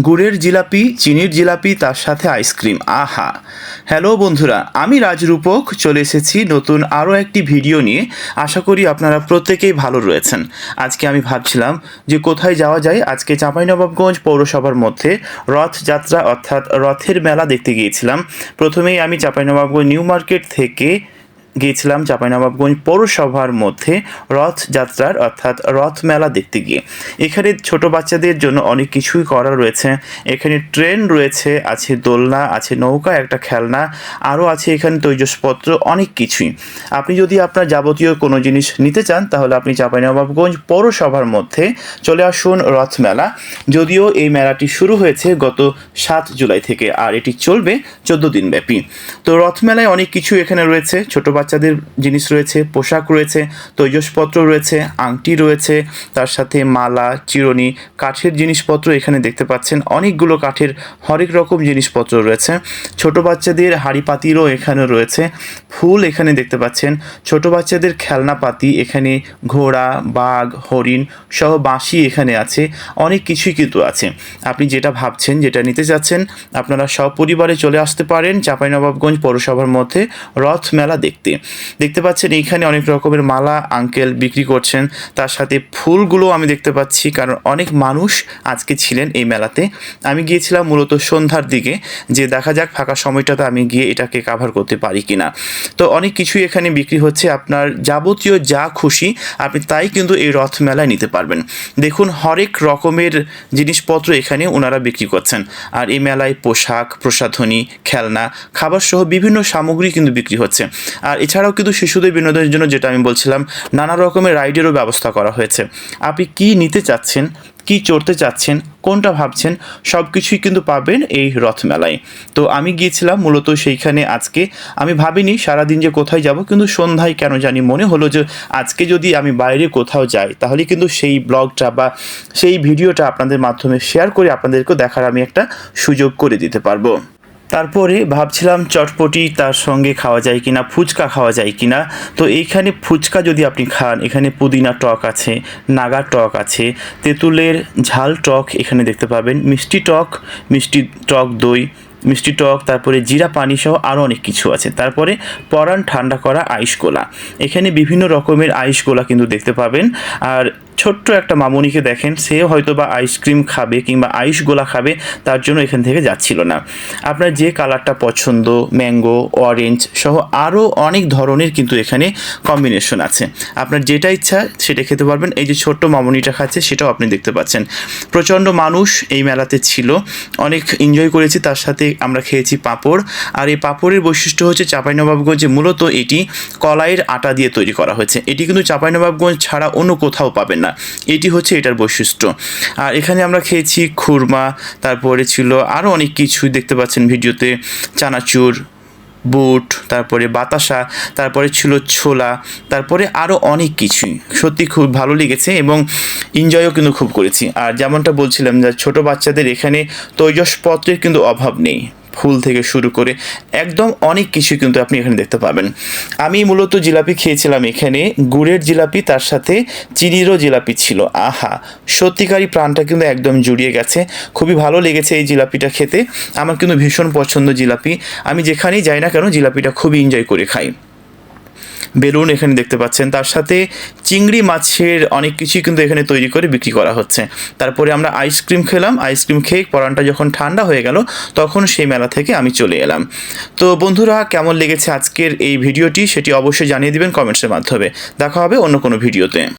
গুড়ের জিলাপি, চিনির জিলাপি, তার সাথে আইসক্রিম। আহা! হ্যালো বন্ধুরা, আমি রাজরূপক, চলে এসেছি নতুন আরও একটি ভিডিও নিয়ে। আশা করি আপনারা প্রত্যেকেই ভালো রয়েছেন। আজকে আমি ভাবছিলাম যে কোথায় যাওয়া যায়? আজকে চাঁপাইনবাবগঞ্জ পৌরসভার মধ্যে রথযাত্রা, অর্থাৎ রথের মেলা দেখতে গিয়েছিলাম। প্রথমেই আমি চাঁপাইনবাবগঞ্জ নিউ মার্কেট থেকে গিয়েছিলাম চাঁপাইনবাবগঞ্জ পৌরসভার মধ্যে রথযাত্রার, অর্থাৎ রথ মেলা দেখতে গিয়ে। এখানে ছোট বাচ্চাদের জন্য অনেক কিছুই করা রয়েছে। এখানে ট্রেন রয়েছে, আছে দোলনা, আছে নৌকা, একটা খেলনা, আরও আছে এখানে তৈজসপত্র, অনেক কিছুই। আপনি যদি আপনার যাবতীয় কোনো জিনিস নিতে চান, তাহলে আপনি চাঁপাইনবাবগঞ্জ পৌরসভার মধ্যে চলে আসুন রথ মেলা। যদিও এই মেলাটি শুরু হয়েছে গত সাত জুলাই থেকে, আর এটি চলবে চোদ্দ দিন ব্যাপী তো রথ মেলায় অনেক কিছু এখানে রয়েছে। ছোট বাচ্চাদের জিনিস রয়েছে, পোশাক রয়েছে, তৈজসপত্র রয়েছে, আংটি রয়েছে, তার সাথে মালা, চিরুনি, কাঠের জিনিসপত্র এখানে দেখতে পাচ্ছেন। অনেকগুলো কাঠের হরেক রকম জিনিসপত্র রয়েছে। ছোট বাচ্চাদের হাড়ি পাতিরও এখানে রয়েছে। ফুল এখানে দেখতে পাচ্ছেন। ছোট বাচ্চাদের খেলনা পাতি এখানে, ঘোড়া, বাঘ, হরিণ সহ বাঁশি এখানে আছে। অনেক কিছুই কিন্তু আছে। আপনি যেটা ভাবছেন, যেটা নিতে চাচ্ছেন, আপনারা সপরিবারে চলে আসতে পারেন চাঁপাইনবাবগঞ্জ পৌরসভার মধ্যে রথ মেলা দেখতে। দেখতে পাচ্ছেন, এইখানে অনেক রকমের মালা আঙ্কেল বিক্রি করছেন। তার সাথে ফুলগুলো আমি দেখতে পাচ্ছি, কারণ অনেক মানুষ আজকে ছিলেন এই মেলাতে। আমি গিয়েছিলাম মূলত সন্ধ্যার দিকে, যে দেখা যাক ফাঁকা সময়টাতে আমি গিয়ে এটাকে কাভার করতে পারি কিনা। তো অনেক কিছুই এখানে বিক্রি হচ্ছে, আপনার যাবতীয় যা খুশি, আপনি তাই কিন্তু এই রথ মেলায় নিতে পারবেন। দেখুন, হরেক রকমের জিনিসপত্র এখানে ওনারা বিক্রি করছেন। আর এই মেলায় পোশাক, প্রসাধনী, খেলনা খাবার সহ বিভিন্ন সামগ্রী কিন্তু বিক্রি হচ্ছে। আর এছাড়াও কিন্তু শিশুদের বিনোদনের জন্য যেটা আমি বলছিলাম, নানা রকমের রাইডেরও ব্যবস্থা করা হয়েছে। আপনি কি নিতে চাচ্ছেন, কি চড়তে চাচ্ছেন, কোনটা ভাবছেন সব কিছুই কিন্তু পাবেন এই রথ মেলায় তো আমি গিয়েছিলাম মূলত সেইখানে আজকে। আমি ভাবিনি সারাদিন যে কোথায় যাব, কিন্তু সন্ধ্যায় কেন জানি মনে হলো যে আজকে যদি আমি বাইরে কোথাও যাই, তাহলে কিন্তু সেই ব্লগটা বা সেই ভিডিওটা আপনাদের মাধ্যমে শেয়ার করে আপনাদেরকেও দেখার আমি একটা সুযোগ করে দিতে পারব। তারপরে ভাবছিলাম চটপটি তার সঙ্গে খাওয়া যায় কিনা, ফুচকা খাওয়া যায় কিনা। তো এইখানে ফুচকা যদি আপনি খান, এখানে পুদিনা টক আছে, নাগা টক আছে, তেঁতুলের ঝাল টক এখানে দেখতে পাবেন। মিষ্টি টক মিষ্টি টক দই, মিষ্টি টক, তারপরে জিরা পানি সহ আরও অনেক কিছু আছে। তারপরে পরান ঠান্ডা করা আইস গোলা এখানে বিভিন্ন রকমের আইস গোলা কিন্তু দেখতে পাবেন। আর ছোট্ট একটা মামুনিকে দেখেন, সে হয়তো বা আইসক্রিম খাবে কিংবা আইস গোলা খাবে, তার জন্য এখান থেকে যাচ্ছিল না। আপনার যে কালারটা পছন্দ, ম্যাঙ্গো অরেঞ্জ সহ আরও অনেক ধরনের কিন্তু এখানে কম্বিনেশন আছে। আপনার যেটা ইচ্ছা সেটা খেতে পারবেন। এই যে ছোট্ট মামুনিটা খাচ্ছে, সেটাও আপনি দেখতে পাচ্ছেন। প্রচণ্ড মানুষ এই মেলাতে ছিল। অনেক এনজয় করেছি, তার সাথে আমরা খেয়েছি পাঁপড়। আর এই পাঁপড়ের বৈশিষ্ট্য হচ্ছে চাঁপাইনবাবগঞ্জে মূলত এটি কলাইয়ের আটা দিয়ে তৈরি করা হয়েছে। এটি কিন্তু চাঁপাইনবাবগঞ্জ ছাড়া অন্য কোথাও পাবেন না। এটি হচ্ছে এটার বৈশিষ্ট্য। আর এখানে আমরা খেয়েছি খুরমা, তারপরে ছিল আরও অনেক কিছুই দেখতে পাচ্ছেন ভিডিওতে। চানাচুর, বুট, তারপরে বাতাসা, তারপরে ছিল ছোলা, তারপরে আরও অনেক কিছুই। সত্যি খুব ভালো লেগেছে এবং এনজয়ও কিন্তু খুব করেছি। আর যেমনটা বলছিলাম যে ছোট বাচ্চাদের এখানে তৈজসপত্রের কিন্তু অভাব নেই। ফুল থেকে শুরু করে একদম অনেক কিছু কিন্তু আপনি এখানে দেখতে পাবেন। আমি মূলত জিলাপি খেয়েছিলাম এখানে, গুড়ের জিলাপি, তার সাথে চিনিরও জিলাপি ছিল। আহা, সত্যিকারই প্রাণটা কিন্তু একদম জুড়িয়ে গেছে। খুবই ভালো লেগেছে এই জিলাপিটা খেতে। আমার কিন্তু ভীষণ পছন্দ জিলাপি। আমি যেখানেই যাই না কেন জিলাপিটা খুবই এনজয় করে খাই। বেলুন এখানে দেখতে পাচ্ছেন। তার সাথে চিংড়ি মাছের অনেক কিছুই কিন্তু এখানে তৈরি করে বিক্রি করা হচ্ছে। তারপরে আমরা আইসক্রিম খেলাম। আইসক্রিম খেয়ে পরানটা যখন ঠান্ডা হয়ে গেল, তখন সেই মেলা থেকে আমি চলে এলাম। তো বন্ধুরা, কেমন লেগেছে আজকের এই ভিডিওটি সেটি অবশ্যই জানিয়ে দেবেন কমেন্টসের মাধ্যমে। দেখা হবে অন্য কোনো ভিডিওতে।